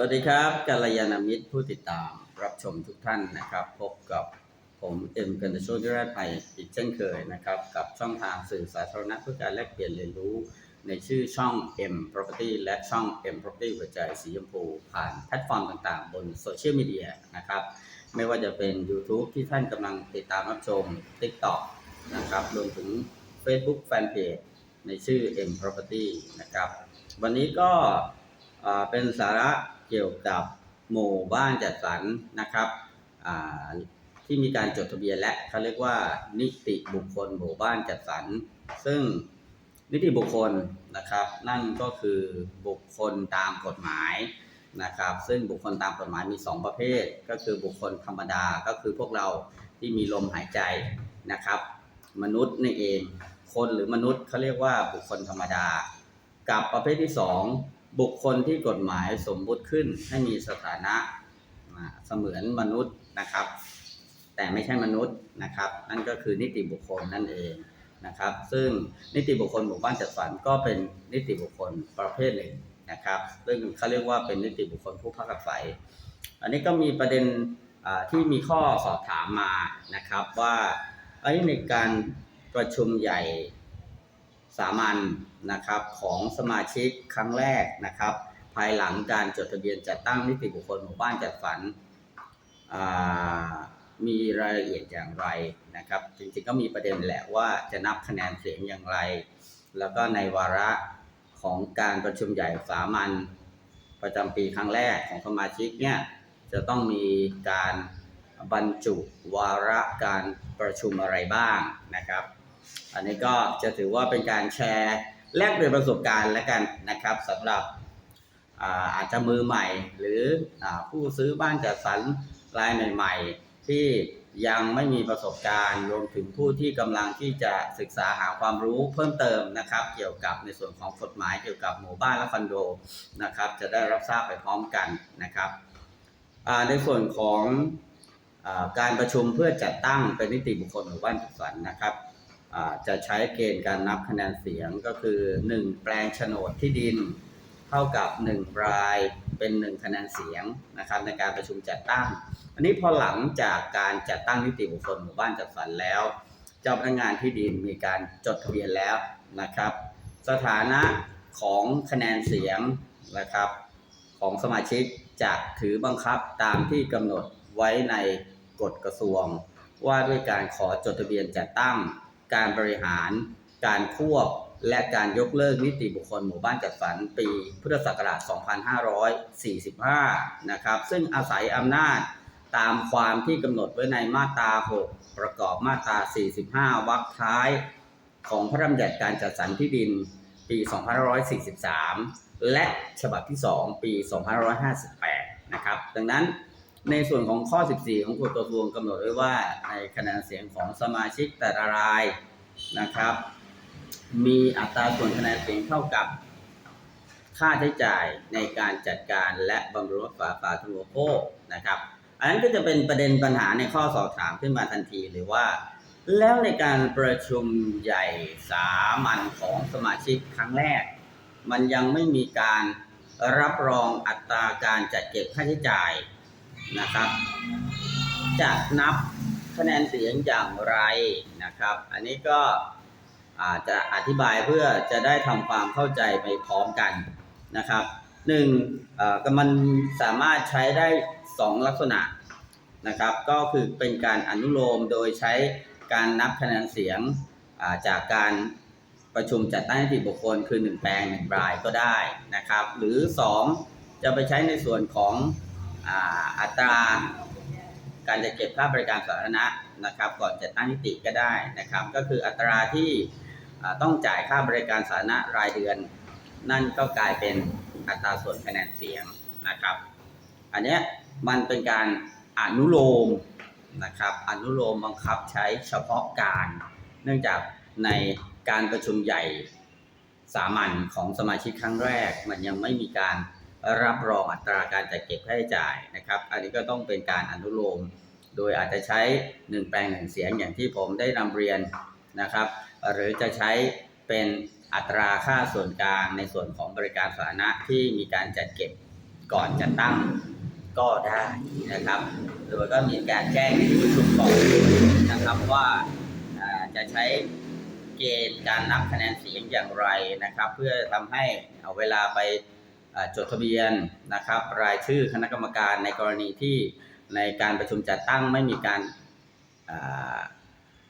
สวัสดีครับกัลยาณมิตรผู้ติดตามรับชมทุกท่านนะครับ พบกับผมเอ็มกันตโชติราชภัยอีกเช่นเคยนะครับ กับช่องทางสื่อสาธารณะเพื่อการแลกเปลี่ยนเรียนรู้ ในชื่อช่อง M Property และช่อง M Property หัวใจสีชมพูผ่านแพลตฟอร์มต่างๆ บนโซเชียลมีเดียนะครับ ไม่ว่าจะเป็น YouTube ที่ท่านกำลังติดตามรับชม TikTok นะครับรวมถึง Facebook Fanpage ในชื่อ M Property นะครับ วันนี้ก็เป็นสาระ เกี่ยวกับหมู่บ้านจัดสรรนะครับที่มีการจดทะเบียนและเขาเรียกว่า นิติบุคคลหมู่บ้านจัดสรรซึ่งนิติบุคคลนะครับ นั่นก็คือบุคคลตามกฎหมายนะครับ ซึ่งบุคคลตามกฎหมายมี 2 ประเภท ก็คือบุคคลธรรมดาก็คือพวกเราที่มีลมหายใจนะครับ มนุษย์นี่เอง คนหรือมนุษย์เขาเรียกว่าบุคคลธรรมดา กับประเภทที่ 2 บุคคลที่กฎหมายสมมุติขึ้นให้มีสถานะเสมือนมนุษย์นะครับ แต่ไม่ใช่มนุษย์นะครับ นั่นก็คือนิติบุคคลนั่นเองนะครับ ซึ่งนิติบุคคลหมู่บ้านจัดสรรก็เป็นนิติบุคคลประเภทหนึ่งนะครับ ซึ่งเขาเรียกว่าเป็นนิติบุคคลผู้พักอาศัย อันนี้ก็มีประเด็นที่มีข้อสอบถามมานะครับว่าในการประชุมใหญ่ สามัญนะครับของสมาชิกครั้งแรกนะครับ ภายหลังการจดทะเบียนจัดตั้งนิติบุคคลหมู่บ้านจัดสรรอ่ามีรายละเอียดอย่างไรนะครับ จริงๆก็มีประเด็นแหละว่าจะนับคะแนนเสียงอย่างไร แล้วก็ในวาระของการประชุมใหญ่สามัญประจำปีครั้งแรกของสมาชิกเนี่ยจะต้องมีการบรรจุวาระการประชุมอะไรบ้างนะครับ อันนี้ก็จะถือว่าเป็นการแชร์แลกเปลี่ยนประสบการณ์แล้วกันนะครับสำหรับอาอาจจะมือใหม่ หรืออผู้ซื้อบ้านจัดสรรรายใหม่ๆ ที่ยังไม่มีประสบการณ์รวมถึงผู้ที่กำลังที่จะศึกษาหาความรู้เพิ่มเติมนะครับ เกี่ยวกับในส่วนของกฎหมายเกี่ยวกับหมู่บ้านและคอนโดนะครับ จะได้รับทราบไปพร้อมกันนะครับในส่วนของอการประชุมเพื่อจัดตั้งเป็นนิติบุคคลหมู่บ้านจัดสรรนะครับ จะใช้เกณฑ์การนับคะแนนเสียงก็คือ 1 แปลงโฉนดที่ดิน เท่ากับ 1 รายเป็น 1 คะแนนเสียงนะครับในการประชุมจัดตั้ง อันนี้พอหลังจากการจัดตั้งนิติบุคคลหมู่บ้านจัดสรรแล้ว เจ้าพนักงานที่ดินมีการจดทะเบียนแล้วนะครับ สถานะของคะแนนเสียงนะครับของสมาชิกจะถือบังคับตามที่กำหนดไว้ในกฎกระทรวง ว่าด้วยการขอจดทะเบียนจัดตั้ง การบริหาร การควบ และการยกเลิกนิติบุคคลหมู่บ้านจัดสรรปี พุทธศักราช 2545 นะครับ ซึ่งอาศัยอำนาจตามความที่กำหนดไว้ในมาตรา 6 ประกอบมาตรา 45 วรรคท้าย ของพระราชบัญญัติการจัดสรรที่ดินปี 2543 และฉบับที่ 2 ปี 2558 นะครับ ดังนั้น ในส่วนของข้อ 14 ของกฎกระทรวงกำหนดไว้ว่าในคะแนนเสียงของสมาชิกแต่ละรายนะครับ มีอัตราส่วนคะแนนเสียงเท่ากับค่าใช้จ่ายในการจัดการและบำรุงรักษาสาธารณูปโภคนะครับ อันนั้นก็จะเป็นประเด็นปัญหาในข้อสอบถามขึ้นมาทันทีเลยว่า แล้วในการประชุมใหญ่สามัญของสมาชิกครั้งแรก มันยังไม่มีการรับรองอัตราการจัดเก็บค่าใช้จ่าย นะครับ จะนับคะแนนเสียงอย่างไรนะครับ อันนี้ก็อาจจะอธิบายเพื่อจะได้ทำความเข้าใจไปพร้อมกันนะครับหนึ่งก็มันสามารถใช้ได้สองลักษณะนะครับ ก็คือเป็นการอนุโลมโดยใช้การนับคะแนนเสียงาจากการประชุมจัดตั้งนิติบุคคลคือ 1 แปลง 1 รายก็ได้นะครับ หรือ 2 จะไปใช้ในส่วนของ อัตราการจะเก็บค่าบริการสาธารณะนะครับ ก่อนจัดตั้งนิติก็ได้นะครับ ก็คืออัตราที่ต้องจ่ายค่าบริการสาธารณะรายเดือน นั่นก็กลายเป็นอัตราส่วนคะแนนเสียงนะครับ อันนี้มันเป็นการอนุโลมนะครับ อนุโลมบังคับใช้เฉพาะการ เนื่องจากในการประชุมใหญ่สามัญของสมาชิกครั้งแรก มันยังไม่มีการ รับรองอัตราการจัดเก็บค่าใช้จ่ายนะครับ อันนี้ก็ต้องเป็นการอนุโลม โดยอาจจะใช้ 1 แปลงหนึ่งเสียงอย่างที่ผมได้นำเรียนนะครับ หรือจะใช้เป็นอัตราค่าส่วนกลางในส่วนของบริการสาธารณะที่มีการจัดเก็บก่อนจะตั้งก็ได้นะครับ โดยก็มีการแจ้งในที่ประชุมก่อนนะครับว่าจะใช้เกณฑ์การนับคะแนนเสียงอย่างไรนะครับ เพื่อทำให้เอาเวลาไป จดทะเบียนนะครับรายชื่อคณะกรรมการในกรณีที่ในการประชุมจัดตั้งไม่มีการ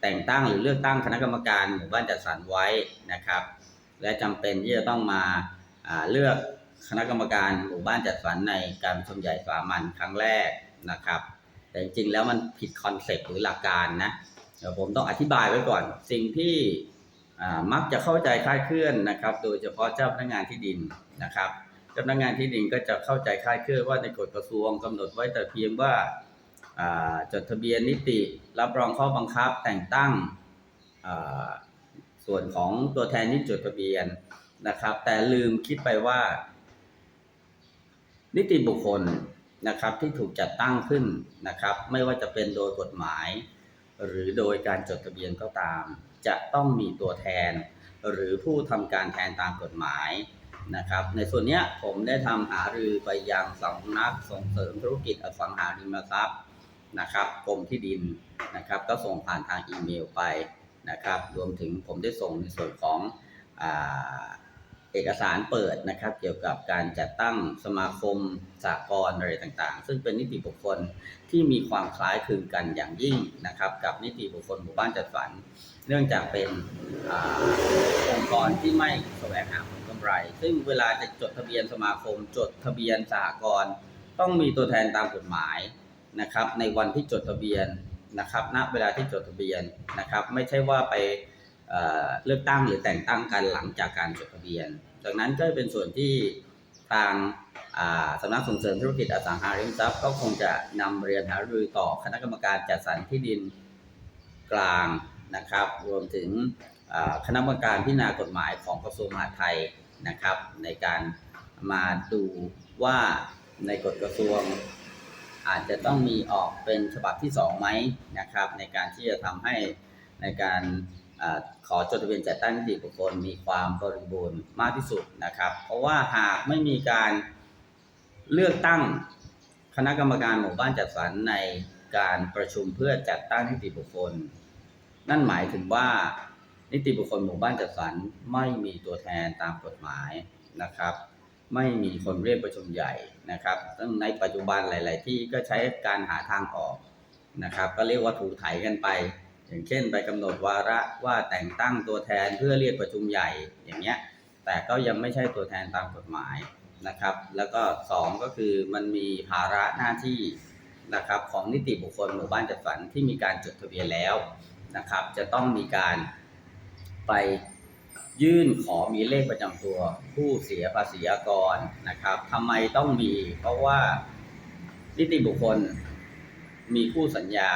แต่งตั้งหรือเลือกตั้งคณะกรรมการหมู่บ้านจัดสรรไว้นะครับ และจำเป็นที่จะต้องมาเลือกคณะกรรมการหมู่บ้านจัดสรรในการประชุมใหญ่สามัญครั้งแรกนะครับ แต่จริงๆแล้วมันผิดคอนเซปต์หรือหลักการนะเดี๋ยวผมต้องอธิบายไว้ก่อน สิ่งที่มักจะเข้าใจคลาดเคลื่อนนะครับ โดยเฉพาะเจ้าพนักงานที่ดินนะครับ เจ้านักงานที่ดินก็จะเข้าใจคลาดเคลื่อนว่าในกฎกระทรวงกำหนดไว้แต่เพียงว่าจดทะเบียนนิติรับรองข้อบังคับแต่งตั้งส่วนของตัวแทนที่จดทะเบียนนะครับ แต่ลืมคิดไปว่า นิติบุคคลนะครับที่ถูกจัดตั้งขึ้นนะครับ ไม่ว่าจะเป็นโดยกฎหมาย หรือโดยการจดทะเบียนก็ตาม จะต้องมีตัวแทน หรือผู้ทำการแทนตามกฎหมาย นะครับ ในส่วนนี้ผมได้ทำหารือไปยังสำนักส่งเสริมธุรกิจอสังหาริมทรัพย์นะครับกรมที่ดินนะครับ ก็ส่งผ่านทางอีเมลไปนะครับ รวมถึงผมได้ส่งในส่วนของอเอกสารเปิดนะครับ เกี่ยวกับการจัดตั้งสมาคมสากลอะไรต่างๆ ซึ่งเป็นนิติบุคคลที่มีความคล้ายคลึงกันอย่างยิ่งนะครับ กับนิติบุคคลหมู่บ้านจัดสรรเนื่องจากเป็นอองค์กรที่ไม่แสวงหาผล ไร ซึ่งเวลาจะจดทะเบียนสมาคม จดทะเบียนสหกรณ์ต้องมีตัวแทนตามกฎหมายนะครับ ในวันที่จดทะเบียนนะครับ ณ เวลาที่จดทะเบียนนะครับ ไม่ใช่ว่าไปเเลือกตั้งหรือแต่งตั้งกันหลังจากการจดทะเบียน ดังนั้นก็เป็นส่วนที่ทางาสำนักส่งเสริมธุรกิจอสังหาริมทรัพย์ก็คงจะนำเรียนหารือต่อคณะกรรมการจัดสรรที่ดินกลางนะครับ รวมถึงคณะกรรมการพิจารณากฎหมายของกระทรวงมหาดไทย นะครับ ในการมาดูว่าในกฎกระทรวง อาจจะต้องมีออกเป็นฉบับที่สองไหมนะครับ ในการที่จะทำให้ในการอขอจดทะเบียนจัดตั้งนิติบุคคลมีความบริบูรณ์มากที่สุดนะครับ เพราะว่าหากไม่มีการเลือกตั้งคณะกรรมการหมู่บ้านจัดสรรในการประชุมเพื่อจัดตั้งนิติบุคคล นั่นหมายถึงว่า นิติบุคคลหมู่บ้านจัดสรรไม่มีตัวแทนตามกฎหมายนะครับ ไม่มีคนเรียกประชุมใหญ่นะครับซึ่งในปัจจุบันหลาย ๆ ที่ก็ใช้การหาทางออกนะครับ ก็เรียกว่าถูไถกันไป อย่างเช่น ไปกำหนดวาระว่าแต่งตั้งตัวแทนเพื่อเรียกประชุมใหญ่อย่างเงี้ยแต่ก็ยังไม่ใช่ตัวแทนตามกฎหมายนะครับ แล้วก็สองก็คือมันมีภาระหน้าที่นะครับของนิติบุคคลหมู่บ้านจัดสรรที่มีการจดทะเบียนแล้วนะครับ จะต้องมีการ ไปยื่นขอมีเลขประจำตัวผู้เสียภาษีอากรนะครับทำไมต้องมี เพราะว่านิติบุคคลมีคู่สัญญา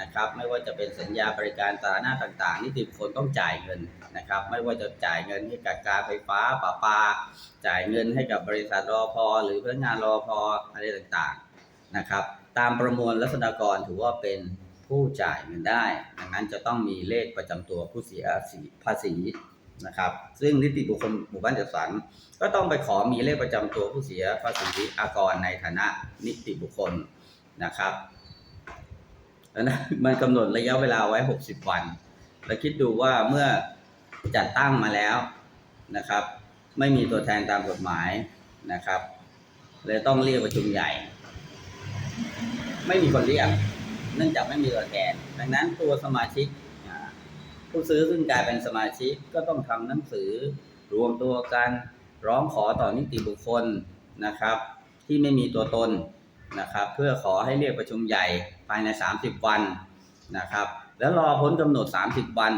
นะครับ ไม่ว่าจะเป็นสัญญาบริการสาธารณะต่างๆนิติบุคคลต้องจ่ายเงินนะครับ ไม่ว่าจะจ่ายเงินให้กับการไฟฟ้าประปาจ่ายเงินให้กับบริษัทรอพอหรือพนักงานรอพออะไรต่างๆนะครับ ตามประมวลรัษฎากรถือว่าเป็น ผู้จ่ายเงินได้ ดังนั้นจะต้องมีเลขประจำตัวผู้เสียภาษีนะครับ ซึ่งนิติบุคคลหมู่บ้านจัดสรรก็ต้องไปขอมีเลขประจำตัวผู้เสียภาษีอากรในฐานะนิติบุคคลนะครับแล้วนะมันกำหนดระยะเวลาไว้ 60 วัน แล้วคิดดูว่าเมื่อจัดตั้งมาแล้วนะครับ ไม่มีตัวแทนตามกฎหมายนะครับเลยต้องเรียกประชุมใหญ่ ไม่มีคนเรียก เนื่องจากไม่มีตัวแทน ดังนั้นตัวสมาชิกผู้ซื้อซึ่งกลายเป็นสมาชิกก็ต้องทำหนังสือรวมตัวกันร้องขอต่อนิติบุคคลนะครับ ที่ไม่มีตัวตนนะครับ เพื่อขอให้เรียกประชุมใหญ่ภายใน 30 วันนะครับ แล้วรอพ้นกำหนด 30 วัน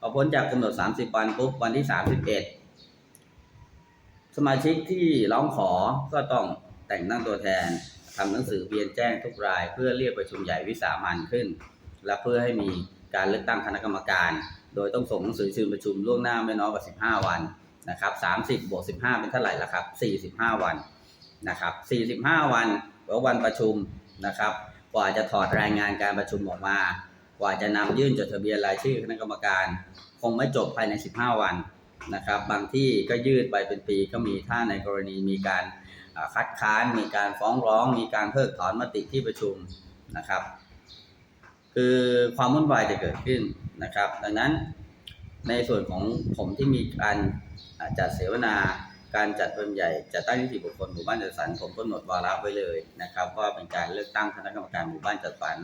พอพ้นจากกำหนด 30 วันปุ๊บวันที่ 31 สมาชิกที่ร้องขอก็ต้องแต่งตั้งตัวแทน ทำหนังสือเวียนแจ้งทุกราย เพื่อเรียกประชุมใหญ่วิสามันขึ้น และเพื่อให้มีการเลือกตั้งคณะกรรมการ โดยต้องส่งหนังสือเชิญประชุมล่วงหน้าไม่น้อยกว่า 15 วันนะครับ30บวก15 เป็นเท่าไหร่ละครับ 45 วันนะครับ45 วันหรือวันประชุมนะครับ กว่าจะถอดรายงานการประชุมออกมา กว่าจะนำยื่นจดทะเบียนรายชื่อคณะกรรมการ คงไม่จบภายใน 15 วันนะครับ บางที่ก็ยืดไปเป็นปีก็มีถ้าในกรณีมีการ คัดค้านมีการฟ้องร้อง มีการเพิกถอนมติที่ประชุมนะครับ คือความวุ่นวายจะเกิดขึ้นนะครับ ดังนั้นในส่วนของผมที่มีการจัดเสวนาการจัดประชุมใหญ่จัดตั้งนิติบุคคลหมู่บ้านจัดสรรผมกำหนดวาระไว้เลยนะครับว่าเป็นการเลือกตั้งคณะกรรมการหมู่บ้านจัดสรร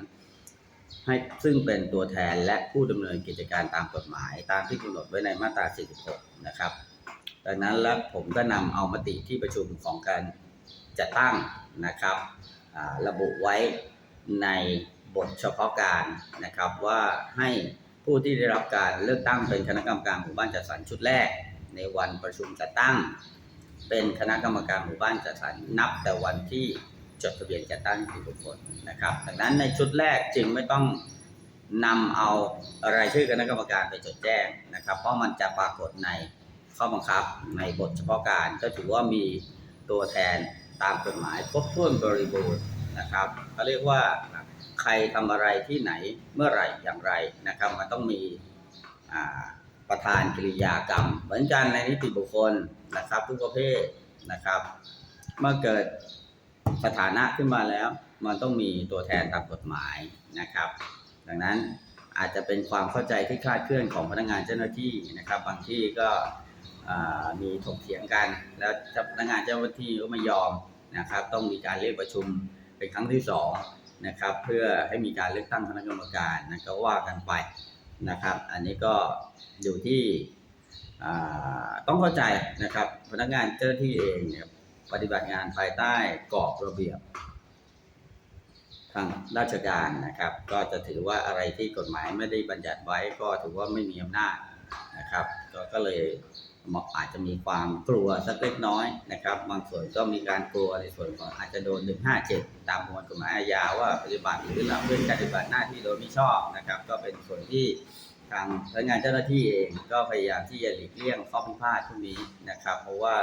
ให้ซึ่งเป็นตัวแทนและผู้ดำเนินกิจการตามกฎหมาย ตามที่กำหนดไว้ในมาตรา 46 นะครับ ดังนั้นแล้วผมก็นำเอามติที่ประชุมของการจัดตั้งนะครับระบุไว้ในบทเฉพาะการนะครับว่าให้ผู้ที่ได้รับการเลือกตั้งเป็นคณะกรรมการหมู่บ้านจัดสรรชุดแรก ในวันประชุมจัดตั้ง เป็นคณะกรรมการหมู่บ้านจัดสรรนับแต่วันที่จดทะเบียนจัดตั้งนิติบุคคลนะครับดังนั้นในชุดแรกจึงไม่ต้องนำเอารายชื่อคณะกรรมการไปจดแจ้งนะครับ เพราะมันจะปรากฏใน ข้อบังคับในบทเฉพาะการก็ถือว่ามีตัวแทนตามกฎหมายครบถ้วนบริบูรณ์นะครับเขาเรียกว่าใครทำอะไรที่ไหนเมื่อไหร่อย่างไรนะครับ มันต้องมีประธานกิริยากรรม เหมือนกันในนิติบุคคลนะครับ ทุกประเภทนะครับ เมื่อเกิดสถานะขึ้นมาแล้ว มันต้องมีตัวแทนตามกฎหมายนะครับ ดังนั้นอาจจะเป็นความเข้าใจที่คลาดเคลื่อนของพนักงานเจ้าหน้าที่นะครับ บางที่ก็ มีถกเถียงกัน แล้วเจ้าพนักงานเจ้าหน้าที่ก็ไม่ยอมนะครับ ต้องมีการเรียกประชุมเป็นครั้งที่สองนะครับ เพื่อให้มีการเลือกตั้งคณะกรรมการนะก็ว่ากันไปนะครับ อันนี้ก็อยู่ที่ต้องเข้าใจนะครับ พนักงานเจ้าหน้าที่เองเนี่ยปฏิบัติงานภายใต้กรอบระเบียบทางราชการนะครับ ก็จะถือว่าอะไรที่กฎหมายไม่ได้บัญญัติไว้ก็ถือว่าไม่มีอำนาจนะครับกก็เลย อาจจะมีความกลัวสักเล็กน้อยนะครับ บางส่วนก็มีการกลัวในส่วนของอาจจะโดน 157 ตามประมวลกฎหมายอาญาว่าปฏิบัติหรือละเว้นการปฏิบัติหน้าที่โดยม่ชอบนะครับ ก็เป็นส่วนที่ทางพนักงานเจ้าหน้าที่เองก็พยายามที่จะหลีกเลี่ยงข้อพิพาทพวกนี้นะครับ เพราะว่า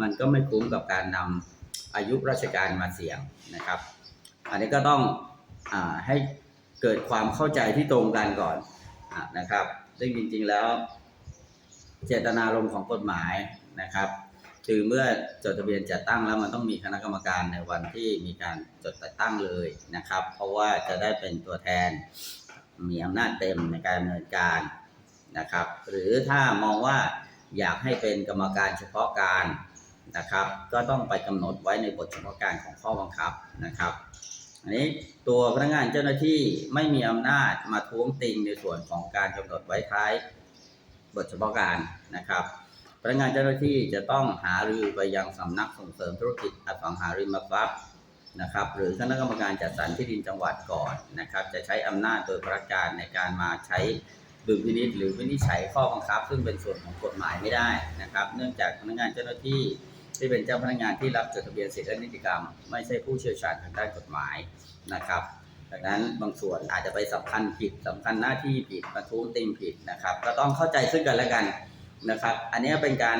มันก็ไม่คุ้มกับการนำอายุราชการมาเสี่ยงนะครับ อันนี้ก็ต้องอให้เกิดความเข้าใจที่ตรงกันก่อนอะนะครับซึ่งจริง ๆแล้ว เจตนารมณ์ของกฎหมายนะครับคือเมื่อจดทะเบียนจัดตั้งแล้วมันต้องมีคณะกรรมการในวันที่มีการจดจัดตั้งเลยนะครับ เพราะว่าจะได้เป็นตัวแทนมีอำนาจเต็มในการดำเนินการนะครับ หรือถ้ามองว่าอยากให้เป็นกรรมการเฉพาะการนะครับ ก็ต้องไปกำหนดไว้ในบทเฉพาะการของข้อบังคับนะครับ อันนี้ตัวพนักงานเจ้าหน้าที่ไม่มีอำนาจมาท้วงติงในส่วนของการกำหนดไว้ท้าย บทเฉพาะการนะครับพนักงานเจ้าหน้าที่จะต้องหารือไปยังสำนักส่งเสริมธุรกิจอสังหาริมทรัพย์นะครับ หรือคณะกรรมการจัดสรรที่ดินจังหวัดก่อนนะครับ จะใช้อำนาจโดยประการในการมาใช้ดุลพินิจหรือวินิจฉัยข้อบังคับ ซึ่งเป็นส่วนของกฎหมายไม่ได้นะครับ เนื่องจากพนักงานเจ้าหน้าที่ที่เป็นเจ้าพนักงานที่รับจดทะเบียนสิทธิและนิติกรรม ไม่ใช่ผู้เชี่ยวชาญทางด้านกฎหมายนะครับ ดังนั้นบางส่วนอาจจะไปสำคัญผิดสำคัญหน้าที่ผิดมาทุ้งติงผิดนะครับ ก็ต้องเข้าใจซึ่งกันและกันนะครับ อันนี้เป็นการ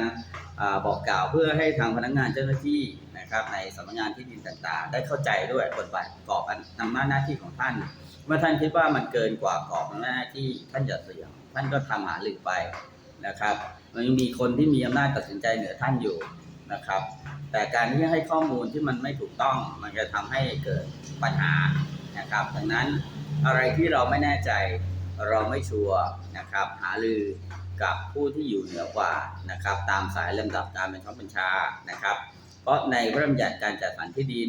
อบอกกล่าวเพื่อให้ทางพนักงานเจ้าหน้าที่นะครับ ในสำนักงานที่ดินต่างๆ ได้เข้าใจด้วยบทบาทกรอบนำน้าหน้าที่ของท่าน เมื่อท่านคิดว่ามันเกินกว่ากรอบหน้าที่ท่านจะเสี่ยง ท่านก็ทำหาหรือไปนะครับมันยังมีคนที่มีอำนาจตัดสินใจเหนือท่านอยู่นะครับ แต่การที่ให้ข้อมูลที่มันไม่ถูกต้อง มันจะทำให้เกิดปัญหา นะครับ ดังนั้นอะไรที่เราไม่แน่ใจเราไม่ชัวร์นะครับ หารือกับผู้ที่อยู่เหนือกว่านะครับ ตามสายลำดับการเป็นข้อบัญชานะครับ เพราะในพระราชบัญญัติการจัดสรรที่ดิน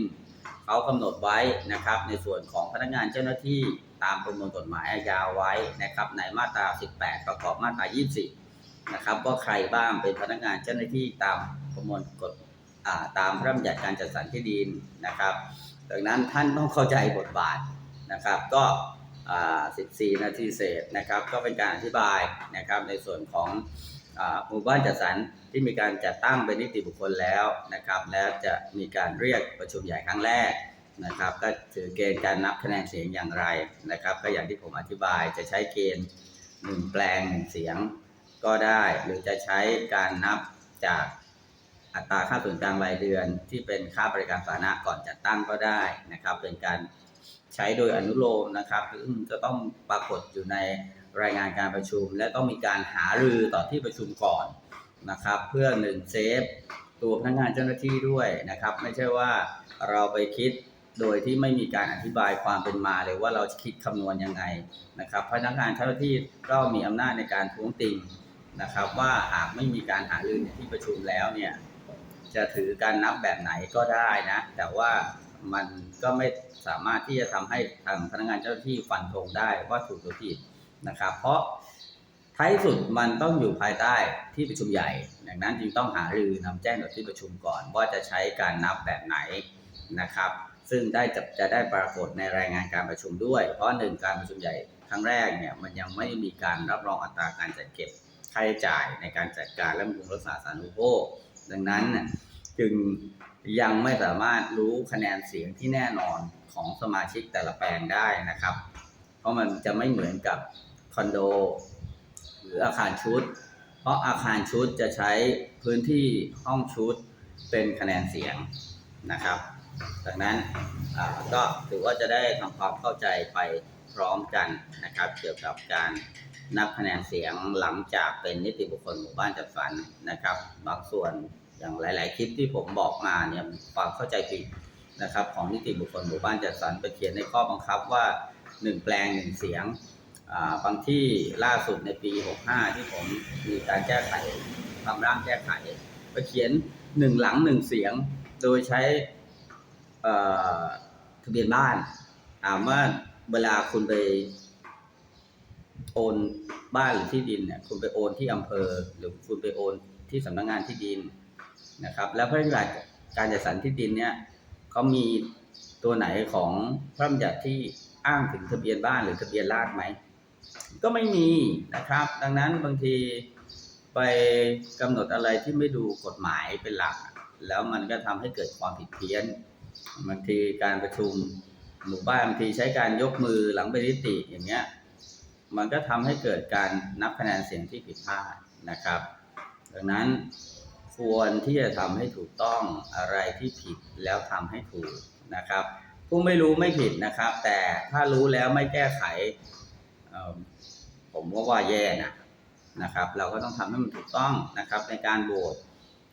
เขากำหนดไว้นะครับ ในส่วนของพนักงานเจ้าหน้าที่ตามประมวลกฎหมายอาญาไว้นะครับ ในมาตรา 18 ประกอบมาตรา20นะครับว่าใครบ้างเป็นพนักงานเจ้าหน้าที่ตามประมวลกฎตามพระราชบัญญัติการจัดสรรที่ดินนะครับ ดังนั้นท่านต้องเข้าใจบทบาทนะครับ ก็ 14 นาทีเศษนะครับ ก็เป็นการอธิบายนะครับในส่วนของหมู่บ้านจัดสรรที่มีการจัดตั้งเป็นนิติบุคคลแล้วนะครับ แล้วจะมีการเรียกประชุมใหญ่ครั้งแรกนะครับก็ถือเกณฑ์การนับคะแนนเสียงอย่างไรนะครับ ก็อย่างที่ผมอธิบายจะใช้เกณฑ์หนึ่งแปลงหนึ่งเสียงก็ได้ หรือจะใช้การนับจาก อัตราค่าส่วนกลางรายเดือนที่เป็นค่าบริการสาธารณะก่อนจัดตั้งก็ได้นะครับ เป็นการใช้โดยอนุโลมนะครับซึ่งจะต้องปรากฏอยู่ในรายงานการประชุม และต้องมีการหารือต่อที่ประชุมก่อนนะครับ เพื่อหนึ่งเซฟตัวพนักงานเจ้าหน้าที่ด้วยนะครับ ไม่ใช่ว่าเราไปคิดโดยที่ไม่มีการอธิบายความเป็นมาเลยว่าเราจะคิดคำนวณยังไงนะครับ พนักงานเจ้าหน้าที่ก็มีอำนาจในการท้วงติงนะครับ ว่าหากไม่มีการหารือในที่ประชุมแล้วเนี่ย จะถือการนับแบบไหนก็ได้นะ แต่ว่ามันก็ไม่สามารถที่จะทำให้ทางพนักงานเจ้าหน้าที่ฟันธงได้ว่าถูกหรือผิดนะครับ เพราะท้ายสุดมันต้องอยู่ภายใต้ที่ประชุมใหญ่ ดังนั้นจึงต้องหารือนำแจ้งต่อที่ประชุมก่อน ว่าจะใช้การนับแบบไหนนะครับ ซึ่งได้จะจะได้ปรากฏในรายงานการประชุมด้วย เพราะหนึ่งการประชุมใหญ่ครั้งแรกเนี่ยมันยังไม่มีการรับรองอัตราการจัดเก็บค่าใช้จ่ายในการจัดการและบำรุงรักษาสาธารณูปโภค ดังนั้นจึงยังไม่สามารถรู้คะแนนเสียงที่แน่นอนของสมาชิกแต่ละแปลงได้นะครับ เพราะมันจะไม่เหมือนกับคอนโด หรืออาคารชุด เพราะอาคารชุดจะใช้พื้นที่ห้องชุดเป็นคะแนนเสียงนะครับ ดังนั้นก็ถือว่าจะได้ทำความเข้าใจไปพร้อมกันนะครับ เกี่ยวกับการนับคะแนนเสียงหลังจากเป็นนิติบุคคลหมู่บ้านจัดสรรนะครับ บางส่วน อย่างหลาย ๆ คลิปที่ผมบอกมาเนี่ยความเข้าใจผิดนะครับ ของนิติบุคคลหมู่บ้านจัดสรรไปเขียนในข้อบังคับว่า 1 แปลง 1 เสียงบางที่ล่าสุดในปี 65 ที่ผมมีการแก้ไขทำร่างแก้ไขไปเขียน 1 หลัง 1 เสียง โดยใช้ทะเบียนบ้านถามว่าเวลาคุณไปโอนบ้านหรือที่ดินเนี่ยคุณไปโอนที่อำเภอ หรือคุณไปโอนที่สำนักงานที่ดิน นะครับ แล้วพระราชบัญญัติการจัดสรรที่ดินเนี่ยเขามีตัวไหนของพระราชบัญญัติที่อ้างถึงทะเบียนบ้านหรือทะเบียนราษฎร์ไหมก็ไม่มีนะครับ ดังนั้นบางทีไปกำหนดอะไรที่ไม่ดูกฎหมายเป็นหลัก แล้วมันก็ทำให้เกิดความผิดเพี้ยนบางทีการประชุมหมู่บ้านบางทีใช้การยกมือหลังเป็นนิติอย่างเงี้ยมันก็ทำให้เกิดการนับคะแนนเสียงที่ผิดพลาดนะครับ ดังนั้น ควรที่จะทำให้ถูกต้องอะไรที่ผิดแล้วทำให้ถูกนะครับ ผู้ไม่รู้ไม่ผิดนะครับ แต่ถ้ารู้แล้วไม่แก้ไข ผมก็ว่าแย่นะนะครับ เราก็ต้องทำให้มันถูกต้องนะครับ ในการโหวต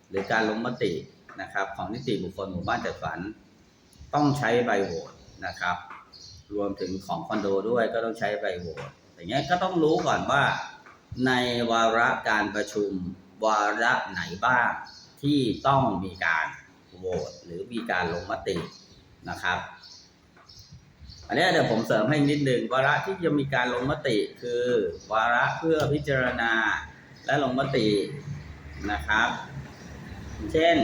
หรือการลงมตินะครับ ของนิติบุคคลหมู่บ้านจัดสรรต้องใช้ใบโหวตนะครับ รวมถึงของคอนโดด้วยก็ต้องใช้ใบโหวตอย่างเงี้ยก็ต้องรู้ก่อนว่าในวาระการประชุม วาระไหนบ้างที่ต้องมีการโหวตหรือมีการลงมตินะครับ อันนี้เดี๋ยวผมเสริมให้นิดหนึ่งวาระที่จะมีการลงมติคือวาระเพื่อพิจารณาและลงมตินะครับ เช่น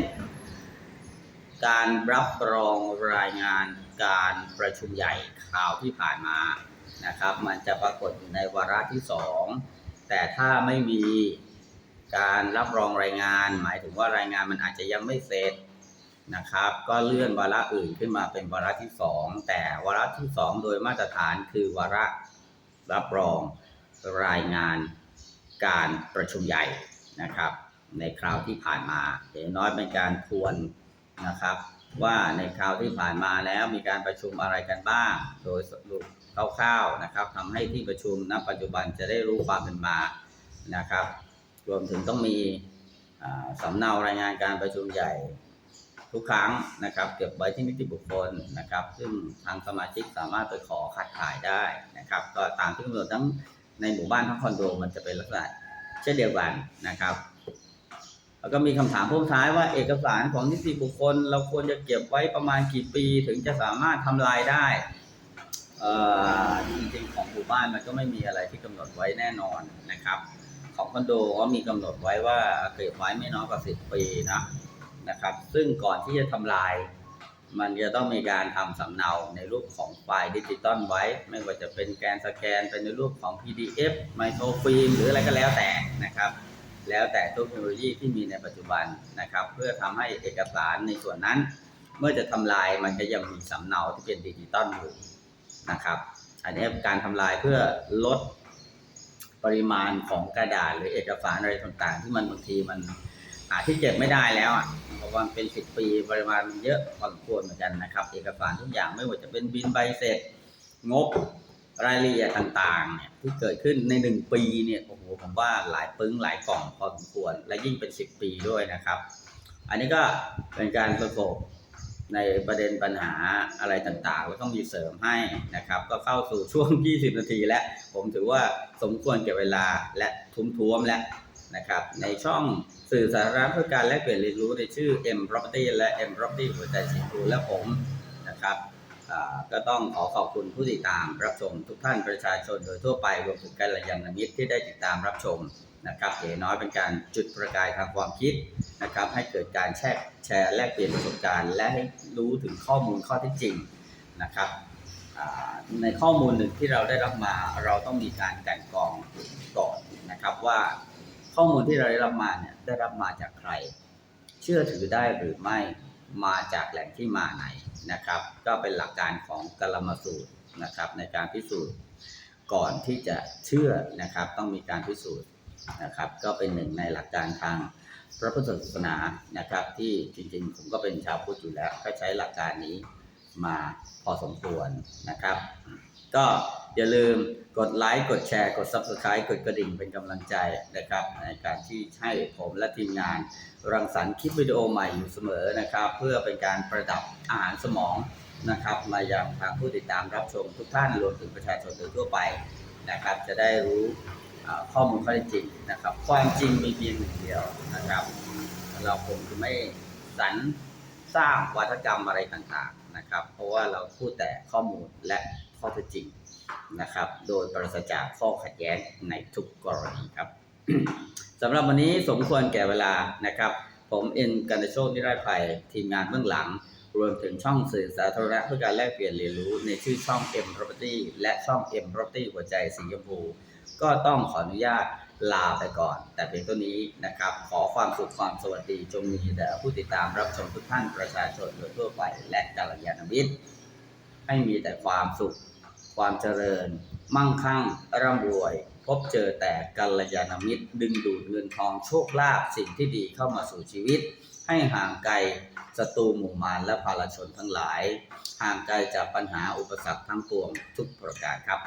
การรับรองรายงานการประชุมใหญ่ข่าวที่ผ่านมานะครับ มันจะปรากฏอยู่ในวาระที่สองแต่ถ้าไม่มี การรับรองรายงาน หมายถึงว่ารายงานมันอาจจะยังไม่เสร็จนะครับ ก็เลื่อนวาระอื่นขึ้นมาเป็นวาระที่สองแต่วาระที่สองโดยมาตรฐานคือวาระรับรองรายงานการประชุมใหญ่นะครับ ในคราวที่ผ่านมาอย่างน้อยเป็นการทวนนะครับ ว่าในคราวที่ผ่านมาแล้วมีการประชุมอะไรกันบ้าง โดยสรุปคร่าวๆนะครับทำให้ที่ประชุมณปัจจุบันจะได้รู้ความเป็นมานะครับ รวมถึงต้องมีสำเนารายงานการประชุมใหญ่ทุกครั้งนะครับ เก็บไว้ที่นิติบุคคลนะครับ ซึ่งทางสมาชิกสามารถไปขอคัดถ่ายได้นะครับ ก็ตามที่กำหนดทั้งในหมู่บ้านทั้งคอนโดมันจะเป็นลักษณะเช่นเดียวกันนะครับ แล้วก็มีคำถามพ่วงท้ายว่าเอกสารของนิติบุคคล เราควรจะเก็บไว้ประมาณกี่ปี ถึงจะสามารถทำลายได้จริงๆของหมู่บ้านมันก็ไม่มีอะไรที่กำหนดไว้แน่นอนนะครับ ของคอนโดก็มีกำหนดไว้ว่าเก็บไว้ไม่น้อยกว่าสิบปีนะนะครับ ซึ่งก่อนที่จะทำลาย มันจะต้องมีการทำสำเนาในรูปของไฟล์ดิจิตอลไว้ ไม่ว่าจะเป็นแกนสแกนเป็นในรูปของ PDF ไมโครฟิล์มหรืออะไรก็แล้วแต่นะครับ แล้วแต่เทคโนโลยีที่มีในปัจจุบันนะครับ เพื่อทำให้เอกสารในส่วนนั้น เมื่อจะทำลายมันก็ยังมีสำเนาที่เป็นดิจิตอลอยู่นะครับ อันนี้การทำลายเพื่อลด ปริมาณของกระดาษหรือเอกสารอะไรต่างๆ ที่มันบางทีมันหาที่เก็บไม่ได้แล้วอะเพราะว่ามันเป็นสิบปีปริมาณมันเยอะพอสมควรเหมือนกันนะครับ เอกสารทุกอย่างไม่ว่าจะเป็นบินใบเสร็จงบรายละเอียดต่างๆเนี่ยที่เกิดขึ้นในหนึ่งปีเนี่ยโอ้โหผมว่าหลายปึ้งหลายกล่องพอสมควร และยิ่งเป็นสิบปีด้วยนะครับ อันนี้ก็เป็นการประกบ ในประเด็นปัญหาอะไรต่างๆแล้วก็มีเสริมให้นะครับ ก็เข้าสู่ช่วง 20 นาทีแล้วผมถือว่าสมควรแก่เวลาและทุ้มท้วมแล้วนะครับ ในช่องสื่อสาธาระเพื่อการแลกเปลี่ยนเรียนรู้ในชื่อ M Property และ M Property หัวใจสีฟูและผมนะครับก็ต้องขอขอบคุณผู้ติดตามรับชมทุกท่านประชาชนโดยทั่วไปรวมถึงกัลยาณมิตรที่ได้ติดตามรับชม นะครับอย่างน้อยเป็นการจุดประกายทางความคิดนะครับ ให้เกิดการแชร์แชร์แลกเปลี่ยนประสบการณ์ และให้รู้ถึงข้อมูลข้อเท็จจริงนะครับในข้อมูลหนึ่งที่เราได้รับมาเราต้องมีการกลันกรองก่อนนะครับว่าข้อมูลที่เราได้รับมาเนี่ยได้รับมาจากใคร เชื่อถือได้หรือไม่มาจากแหล่งที่มาไหนนะครับ ก็เป็นหลักการของกลมาสูตรนะครับ ในการพิสูจน์ก่อนที่จะเชื่อนะครับ ต้องมีการพิสูจน์ นะครับ ก็เป็นหนึ่งในหลักการทางพระพุทธศาสนานะครับ ที่จริงๆ ผมก็เป็นชาวพุทธอยู่แล้ว ก็ใช้หลักการนี้มาพอสมควรนะครับ ก็อย่าลืมกดไลค์กดแชร์ กด Subscribe กดกระดิ่งเป็นกำลังใจนะครับ ในการที่ให้ผมและทีมงาน รังสรรค์คลิปวิดีโอใหม่อยู่เสมอนะครับ เพื่อเป็นการประดับอาหารสมองนะครับ มายังทางผู้ติดตามรับชมทุกท่านรวมถึงประชาชนโดยทั่วไปนะครับ จะได้รู้ ข้อมูลข้อเท็จจริงนะครับ ความจริงมีเพียงหนึ่งเดียวนะครับ เราคงจะไม่สรรสร้างวัฒกรรมอะไรต่างๆนะครับ เพราะว่าเราพูดแต่ข้อมูลและข้อเท็จจริงนะครับ โดยปราศจากข้อขัดแย้งในทุกกรณีครับสำหรับวันนี้สมควรแก่เวลานะครับ ผมเอ็นกันโชคนิรัยภัยทีมงานเบื้องหลัง รวมถึงช่องสื่อสาธารณะเพื่อการแลกเปลี่ยนเรียนรู้ในชื่อช่อง M Property และช่อง M Property หัวใจสีชมพู ก็ต้องขออนุญาตลาไปก่อน แต่เพียงเท่านี้นะครับ ขอความสุขความสวัสดีจงมีแด่ผู้ติดตามรับชมทุกท่านประชาชนโดยทั่วไปและกัลยาณมิตร ให้มีแต่ความสุข ความเจริญ มั่งคั่งร่ำรวย พบเจอแต่กัลยาณมิตร ดึงดูดเงินทองโชคลาภสิ่งที่ดีเข้ามาสู่ชีวิต ให้ห่างไกลศัตรูหมู่มารและภารชนทั้งหลาย ห่างไกลจากปัญหาอุปสรรคทั้งปวงทุกประการครับ